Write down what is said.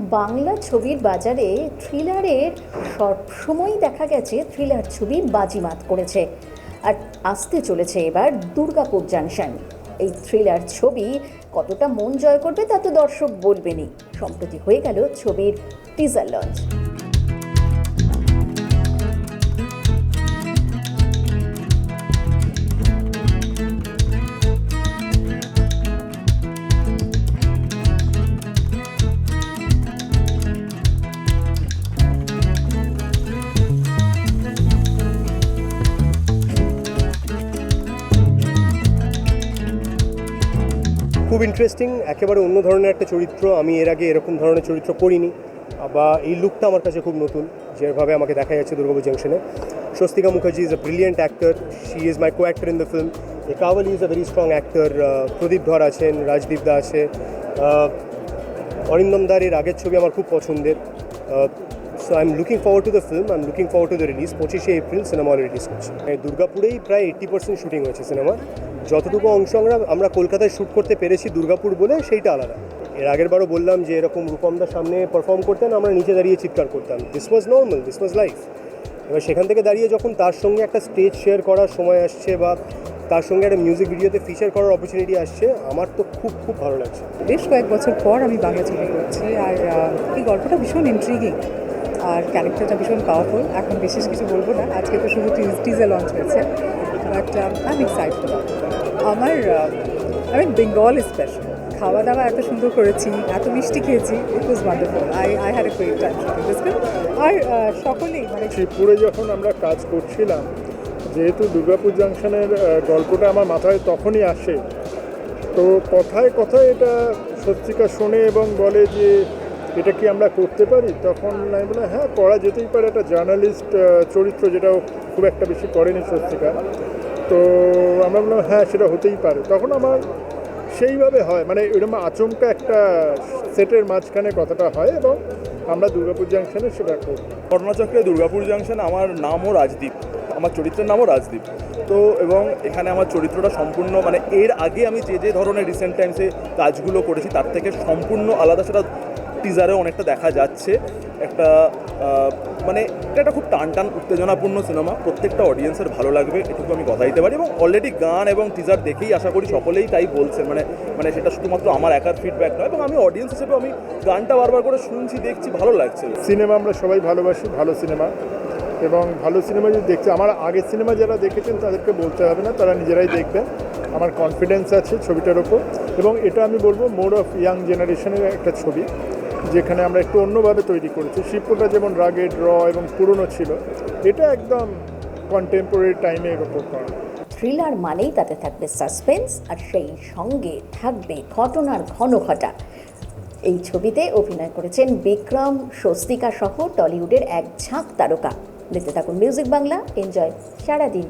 বাংলা ছবির বাজারে থ্রিলারের সবসময়ই দেখা গেছে থ্রিলার ছবি বাজিমাত করেছে। আর আসতে চলেছে এবার দুর্গাপুর জাংশন। এই থ্রিলার ছবি কতটা মন জয় করবে তা তো দর্শক বলবেনই। সম্প্রতি হয়ে গেল ছবির টিজার লঞ্চ খুব ইন্টারেস্টিং একেবারে অন্য ধরনের একটা চরিত্র। আমি এর আগে এরকম ধরনের চরিত্র করিনি, বা এই লুকটা আমার কাছে খুব নতুন, যেভাবে আমাকে দেখা যাচ্ছে Durgapur জাংশনে Swastika Mukherjee is a brilliant actor she is my co actor in the film কাওয়াল is a very strong actor Pradip Dhar আছেন রাজদীপ দা আছে। অরিন্দম দার এর আগের ছবি আমার খুব পছন্দের। So I am looking forward to the film I am looking forward to the release পঁচিশে এপ্রিল সিনেমা হলে রিলিজ করছে। দুর্গাপুরেই প্রায় এইট্টি পার্সেন্ট শুটিং হয়েছে সিনেমার যতটুকু অংশ আমরা আমরা কলকাতায় শ্যুট করতে পেরেছি দুর্গাপুর বলে, সেইটা আলাদা। এর আগের বারও বললাম যে এরকম রূপমদার সামনে পারফর্ম করতেন, আমরা নিচে দাঁড়িয়ে চিৎকার করতাম। This was normal this was life এবার সেখান থেকে দাঁড়িয়ে যখন তার সঙ্গে একটা স্টেজ শেয়ার করার সময় আসছে বা তার সঙ্গে একটা মিউজিক ভিডিওতে ফিচার করার অপরচুনিটি আসছে, আমার তো খুব খুব ভালো লাগছে। বেশ কয়েক বছর পর আমি বাংলা ছবি করছি, আর এই গল্পটা ভীষণ ইন্ট্রিগিং আর ক্যারেক্টারটা ভীষণ পাওয়ারফুল এখন বিশেষ কিছু বলব না, আজকে তো শুধু টিজে লঞ্চ হয়েছে। বাট আই এক্সাইটেড আমার আমি বেঙ্গল স্পেশাল খাওয়া দাওয়া এত সুন্দর করেছি, এত মিষ্টি খেয়েছি it was wonderful I I had a great time আর সকলেই মানে শিবপুরে যখন আমরা কাজ করছিলাম, যেহেতু দুর্গাপুর জাংশনের গল্পটা আমার মাথায় তখনই আসে, তো কথায় কথায় এটা স্বস্তিকা শোনে এবং বলে যে এটা কি আমরা করতে পারি? তখন আমি বললাম হ্যাঁ করা যেতেই পারে। একটা জার্নালিস্ট চরিত্র যেটা খুব একটা বেশি করেনি স্বস্তিকা। তো আমরা বললাম হ্যাঁ সেটা হতেই পারে। তখন আমার সেইভাবে হয়। মানে এরকম আচমকা একটা সেটের মাঝখানে কথাটা হয় এবং আমরা দুর্গাপুর জাংশনে সেটা করি। ঘটনাচক্রে দুর্গাপুর জাংশন আমার নামও রাজদীপ। আমার চরিত্রের নামও রাজদীপ। তো এবং এখানে আমার চরিত্রটা সম্পূর্ণ মানে এর আগে আমি যে যে ধরনের রিসেন্ট টাইমসে কাজগুলো করেছি, তার থেকে সম্পূর্ণ আলাদা সেটা টিজারেও অনেকটা দেখা যাচ্ছে। একটা মানে এটা একটা খুব টান টান উত্তেজনাপূর্ণ সিনেমা প্রত্যেকটা অডিয়েন্সের ভালো লাগবে, এটুকু আমি কথা দিতে পারি। এবং অলরেডি গান এবং টিজার দেখেই আশা করি সকলেই তাই বলছেন। মানে মানে সেটা শুধুমাত্র আমার একার ফিডব্যাক নয়, এবং আমি অডিয়েন্স হিসেবে আমি গানটা বারবার করে শুনছি, দেখছি, ভালো লাগছে। সিনেমা আমরা সবাই ভালোবাসি, ভালো সিনেমা এবং ভালো সিনেমা যদি দেখছে, আমার আগের সিনেমা যারা দেখেছেন, তাদেরকে বলতে হবে না, তারা নিজেরাই দেখবেন। আমার কনফিডেন্স আছে ছবিটার ওপর। এবং এটা আমি বলব মোর অফ ইয়াং জেনারেশনের একটা ছবি। যেখানে আমরা একটু অন্যভাবে তৈরি করেছি। শিল্পটা যেমন রাগেড র এবং পুরনো ছিল, এটা একদম কন্টেম্পোরারি টাইমে এর ওপর করা। থ্রিলার মানেই তাতে থাকবে সাসপেন্স আর সেই সঙ্গে থাকবে ঘটনার ঘন ঘটা এই ছবিতে অভিনয় করেছেন বিক্রম স্বস্তিকা সহ টলিউডের এক ঝাঁক তারকা। দেখতে থাকুন মিউজিক বাংলা এনজয় সারাদিন।